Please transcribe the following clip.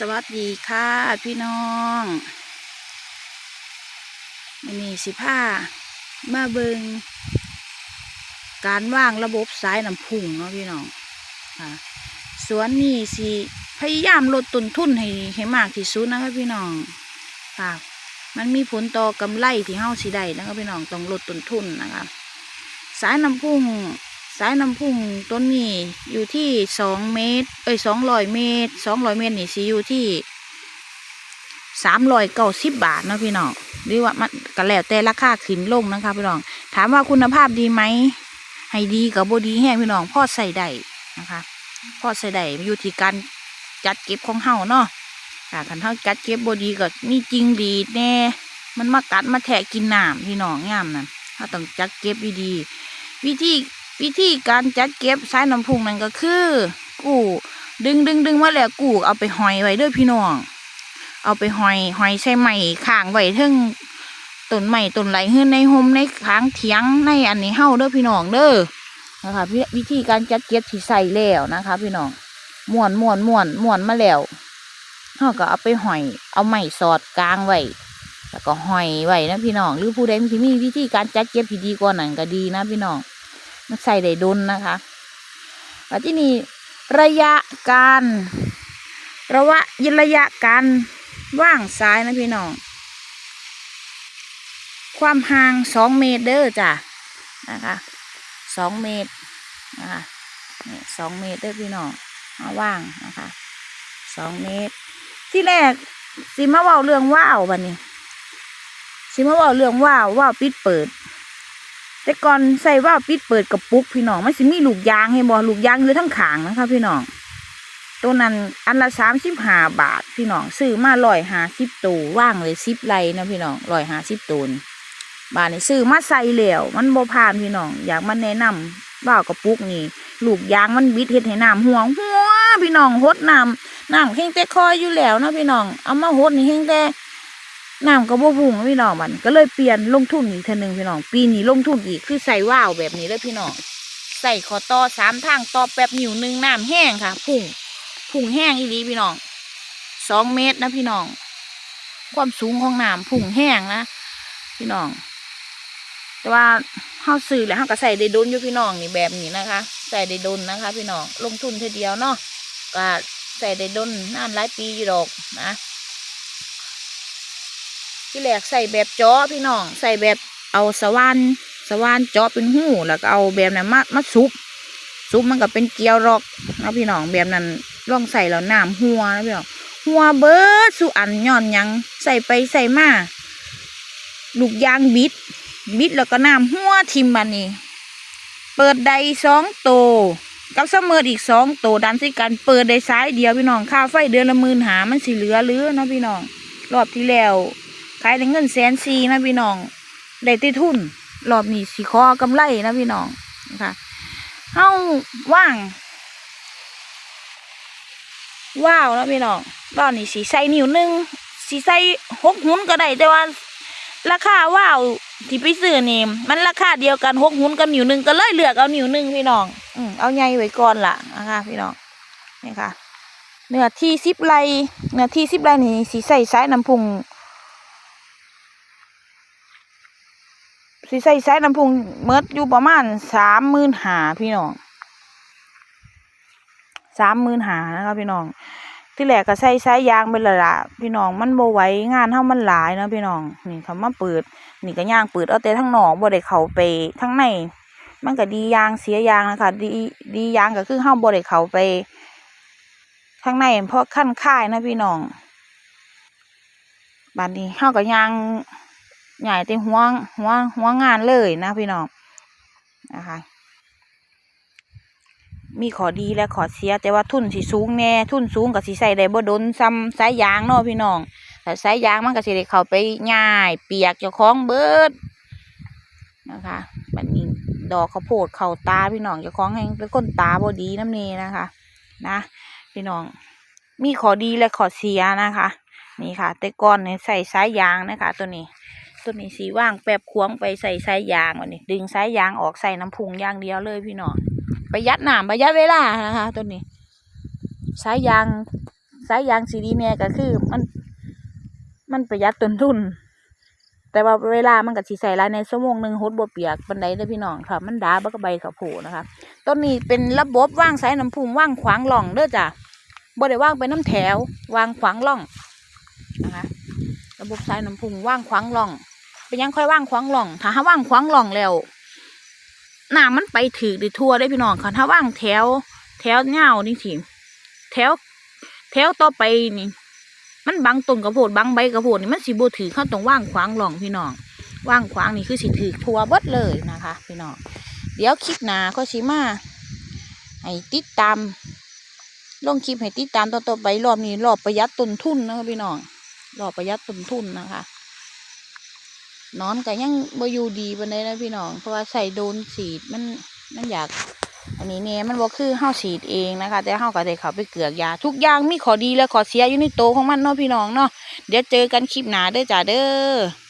สวัสดีค่ะพี่น้องวันนี้สิผ้ามาเบิงการว่างระบบสายน้ำพุ่งเนาะพี่น้องค่ะสวนนี่สิพยายามลดต้นทุนให้ให้มากที่สุดนะคะพี่น้องค่ะมันมีผลต่อกำไรที่เฮาสิได้นะคะพี่น้องต้องลดต้นทุนนะคะสายน้ำพุ่ง สายน้ำพุ่งต้นนี้อยู่ที่สองเมตร เอ้ยสองร้อยเมตรสองร้อยเมตรนี่สิอยู่ที่สามร้อยเก้าสิบบาทนะพี่น้องหรือว่ามันก็แล้วแต่ราคาขึ้นลงนะคะพี่น้อง ถามว่าคุณภาพดีไหมให้ดีกับบดีแห้งพี่น้องพ่อใส่ได้นะคะพ่อใส่ได้อยู่ที่การจัดเก็บของเฮาเนาะค่ะคันเฮาจัดเก็บบดีก็มีจริงดีแน่ มันมากัดมาแทะกินน้ำพี่น้องงามนั่นเฮาต้องจัดเก็บดีๆวิธี วิธีการจัดเก็บสายน้ำพุงนั่นก็คือ กูดึงดึงดึงมาแล้วกูเอาไปหอยไว้เด้อพี่น้อง เอาไปหอยหอยใส่ไม้ข้างไว้เทึงต้นไม้ต้นไหลขึ้นในโฮมในค้างเถียงในอันนี้เฮาเด้อพี่น้องเด้อนะคะวิวิธีการจัดเก็บที่ใส่แล้วนะคะ พี่น้องม้วนม้วนม้วนม้วนมาแล้วเฮาก็เอาไปหอย เอาไม้สอดกลางไว้แล้วก็หอยไว้นะพี่น้องหรือผู้ใดที่มีวิธีการจัดเก็บที่ดีกว่านั้นก็ดีนะพี่น้อง มันใส่ได้ดุนนะคะแล้วที่นี่ระยะการระวะยระยะการว่างซ้ายนะพี่น้อง ความห่างสองเมตรเด้อจ้ะนะคะสองเมตรนะคะนี่สองเมตรเด้อพี่น้องมาว่างนะคะสองเมตร ที่แรกสิมาว่าเรื่องว่าวบันนี้สิมาว่าเรื่องว่าวว่าวปิดเปิด แต่ก่อนใส่ว่าวปิดเปิดกับปุกพี่น้องมันสิมีลูกยางให้บอลูกยางอยู่ทั้งขางนะคะพี่น้องตัวนั้นอันละสามสิบห้าบาทพี่น้องซื้อมาลอยหาสิบตัวว่างเลยสิบไรนะพี่น้องลอยหาสิบตัวนี่บาทนี่ซื้อมาใส่เหลวมันบ่ผ่านพี่น้องอยากมาแนะนำว่าวกับปุกนี่ลูกยางมันบิดเฮ็ดให้น้ำห่วงหัวพี่น้องหดน้ำน้ำเฮงแต่คอยอยู่แล้วนะพี่น้องเอามาหดนี่เฮงแต่ น้ำก็บ่บุ้งพี่น้องมันก็เลยเปลี่ยนลงทุนอีกเทอหนึงพี่น้อง ปีนี้ลงทุนอีกคือใส่ว่าวแบบนี้เลยพี่น้องใส่ขอต่อสามทางต่อแป๊บนิ้วหนึ่งน้ำแห้งค่ะ พุ่งพุ่งแห้งอีหลีพี่น้องสองเมตรนะพี่น้อง ความสูงของน้ำพุ่งแห้งนะพี่น้อง แต่ว่าเฮาซื้อแล้วเฮาก็ใส่ได้ดนอยู่พี่น้องนี่แบบนี้นะคะ ใส่ได้ดนนะคะ พี่น้องลงทุนเท่เดียวเนาะก็ใส่ได้ดนนานหลายปีอยู่ดอกนะ ที่แรกใส่แบบจาะพี่น้องใส่แบบเอาสว่านสว่านจาะเป็นหูแล้วก็เอาแบบนั้นมามาซุปซุปมันก็เป็นเกลียวรอกนะพี่น้องแบบนั้นลองใส่แล้วน้ำหัวนะพี่น้องหัวเบิร์ดสุอันย่อนยังใส่ไปใส่มาลูกยางบิด บิดแล้วก็น้ำหัวทิมบันนี้เปิดใดสองโตกับเสมออีกสองโตดันสิกันเปิดได้ซ้ายเดียวพี่น้องค่าไฟเดือนละหมื่นหามันสิเหลือหรือนะพี่น้องรอบที่แล้ว ขายได้เงินแสนสี่นะพี่น้องได้ติทุนรอบนี้สิขอกำไรนะพี่น้องนะคะเฮาว่าง ว้าวนะพี่น้องตอนนี้สีใส่นิ้วหนึงสีใส่หกหุ่นก็ได้แต่ว่า ราคาว้าวที่ไปซื้อนี่มันราคาเดียวกันหกหุ่นกับนิ้วหนึงก็เลยเลือกเอานิ้วหนึงพี่น้องอืมเอาใหญ่ไว้ก่อนล่ะนะคะพี่น้องนี่ค่ะเนื้อที่สิบไรเนื้อที่สิบไรนี่สีใส่สายน้ำพุง สิใส่สายน้ำพุงเมิดอยู่ประมาณสามหมื่นหาพี่น้องสามหมื่นหานะคะพี่น้อง ที่แรกก็ใส่สายยางไปและละพี่น้องมันโบไว้งานเท่ามันหลายนะพี่น้องนี่เขามาเปิด นี่ก็ย่างเปิดเอาแต่ทั้งหนอกบ่ได้เขาไปทั้งใน มันก็ดียางเสียยางนะคะดีดียางก็คือเฮาบ่ได้เขาไปข้งในเพราะขั้นค่ายนะพี่น้องบัดนี้เฮาก็ยาง ใหญ่เต็มหัวหัวหัวงานเลยนะพี่น้องนะคะ มีขอดีและขอเสีย แต่ว่าทุนสิสูงแน่ทุนสูงกับสิใส่ได้บ่ดนซ้ำสายยางเนาะพี่น้องแต่สายยางมันก็สิได้เข้าไปง่าย เปียกเจ้าของเบิดนะคะบัดนี้ดอกข้าวโพดเข้าตาพี่น้องเจ้าของแห่งเป็นคนตาบ่ดีน้ำเนนะคะ นะ พี่น้อง มีขอดีและขอเสียนะคะ นี่ค่ะ แต่ก่อนเนี่ยใส่สายยางนะคะ ตัวนี้ ตัวนี้สีว่างแปบควงไปใส่สายยางวันนี้ ดึงสายยางออกใส่น้ำพุงอย่างเดียวเลยพี่น้องประหยัดน้ำประหยัดเวลานะคะ ตัวนี้สายยางสายยางสีดีแน่ก็คือ มัน มันประหยัดต้นทุน แต่ว่าเวลามันก็สิใส่ลายในชั่วโมงหนึ่งหดบ่เปียกบันไดเด้อพี่น้องค่ะ มันดาบักกะใบข้าวโพดนะคะต้นนี้เป็นระบบว่างสายน้ำพุงว่างขวางหล่องเด้อจ้ะบ่ได้ว่างไปน้ำแถว วางขวางหล่องนะคะระบบสายน้ำพุงว่างขวางหล่อง เป็นยังค่อยว่างขวางหล่อง ถ้าหาว่างขวางหล่องแล้วน้ำมันไปถือได้ทั่วได้พี่น้องค่ะถ้าว่างแถว แถวเงานี่สิแถว แถวต่อไปนี่มันบังต้นกระโพดบังใบกระโพดนี่มันสิบ่ถือเข้าตรงว่างขวางหล่องพี่น้องว่างขวางนี่คือสิถือทั่วเบิดเลยนะคะ พี่น้องเดี๋ยวคลิปหน้าก็สิมาให้ติดตามลงคลิปให้ติดตามต่อๆไปรอบนี้รอบประหยัดต้นทุนนะคะพี่น้องรอบประหยัดต้นทุนนะคะ นอนก็ยังบ่อยู่ดีปานใดนะพี่น้อง เพราะว่าใส่โดนสีดมันมันอยาก อันนี้เนี่ยมันบ่คือเฮาฉีดเองนะคะ แต่เฮาก็ได้เข้าไปเกลือกยา ทุกอย่างมีข้อดีและข้อเสียอยู่ในโตของมันเนาะพี่น้องเนาะเดี๋ยวเจอกันคลิปหน้าเด้อจ้าเด้อ